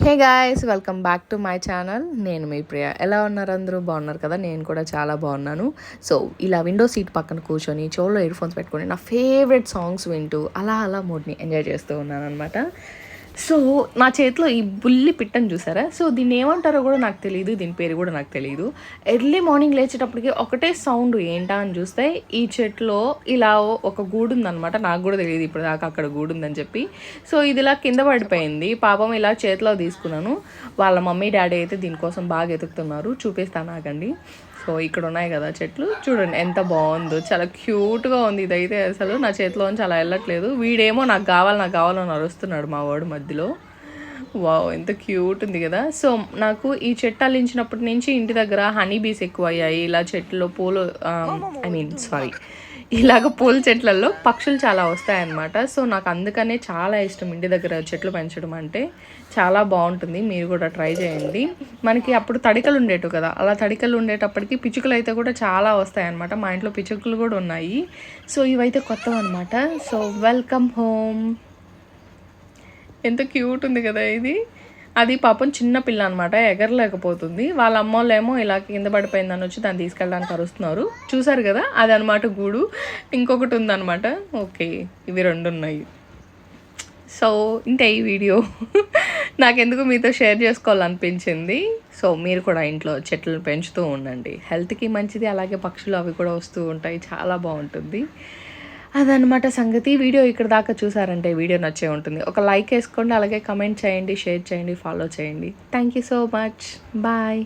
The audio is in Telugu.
Hey guys welcome back to my channel నేను మీ ప్రియ. ఎలా ఉన్నారు అందరూ? బాగున్నారు కదా? నేను కూడా చాలా బాగున్నాను. సో ఇలా విండో సీట్ పక్కన కూర్చొని చెవుల్లో ఇయర్ ఫోన్స్ పెట్టుకొని నా ఫేవరెట్ సాంగ్స్ వింటూ అలా అలా మూడ్ని ఎంజాయ్ చేస్తూ ఉన్నాను అనమాట సో నా చేతిలో ఈ బుల్లి పిట్టని చూసారా? సో దీన్ని ఏమంటారో కూడా నాకు తెలియదు దీని పేరు కూడా నాకు తెలియదు ఎర్లీ మార్నింగ్ లేచేటప్పటికి ఒకటే సౌండ్ ఏంటా అని చూస్తే ఈ చెట్లో ఇలా ఒక గూడు ఉందన్నమాట నాకు కూడా తెలియదు ఇప్పుడు దాకా అక్కడ గూడు ఉందని చెప్పి. సో ఇది ఇలా కింద పడిపోయింది. పాపం ఇలా చేతిలో తీసుకున్నాను. వాళ్ళ మమ్మీ డాడీ అయితే దీనికోసం బాగా ఎతుకుతున్నారు. చూపిస్తాను నాకండి సో ఇక్కడ ఉన్నాయి కదా చెట్లు. చూడండి ఎంత బాగుందో. చాలా క్యూట్గా ఉంది. ఇదైతే అసలు నా చేతిలోంచి అలా వెళ్ళట్లేదు. వీడేమో నాకు కావాలి నాకు కావాలని అరుస్తున్నాడు మా వాడు మధ్యలో. వావ్ ఎంత క్యూట్ ఉంది కదా. సో నాకు ఈ చెట్టు అల్లించినప్పటి నుంచి ఇంటి దగ్గర హనీ బీస్ ఎక్కువ అయ్యాయి ఇలా చెట్లు పూలు ఐ మీన్ సారీ ఇలాగ పూల చెట్లలో పక్షులు చాలా వస్తాయన్నమాట. సో నాకు అందుకనే చాలా ఇష్టం ఇంటి దగ్గర చెట్లు పెంచడం అంటే. చాలా బాగుంటుంది. మీరు కూడా ట్రై చేయండి. మనకి అప్పుడు తడికలు ఉండేటు కదా. అలా తడికలు ఉండేటప్పటికి పిచ్చుకలు అయితే కూడా చాలా వస్తాయన్నమాట. మా ఇంట్లో పిచ్చుకలు కూడా ఉన్నాయి. సో ఇవైతే కొత్తవి అనమాట సో వెల్కమ్ హోమ్ ఎంత క్యూట్ ఉంది కదా ఇది. అది పాపం చిన్న పిల్ల అనమాట ఎగరలేకపోతుంది. వాళ్ళ అమ్మోళ్ళేమో ఇలా కింద పడిపోయిందని వచ్చి దాన్ని తీసుకెళ్ళడానికి అరుస్తున్నారు. చూసారు కదా? అది అనమాట గూడు. ఇంకొకటి ఉందన్నమాట. ఓకే ఇవి రెండు ఉన్నాయి సో ఇంతే ఈ వీడియో. నాకెందుకు మీతో షేర్ చేసుకోవాలనిపించింది? సో మీరు కూడా ఇంట్లో చెట్లను పెంచుతూ ఉండండి. హెల్త్కి మంచిది అలాగే పక్షులు అవి కూడా వస్తూ ఉంటాయి. చాలా బాగుంటుంది. అదనమాట సంగతి. వీడియో ఇక్కడ దాకా చూసారంటే వీడియో నచ్చే ఉంటుంది. ఒక లైక్ వేసుకోండి అలాగే కమెంట్ చేయండి షేర్ చేయండి ఫాలో చేయండి. Thank you so much bye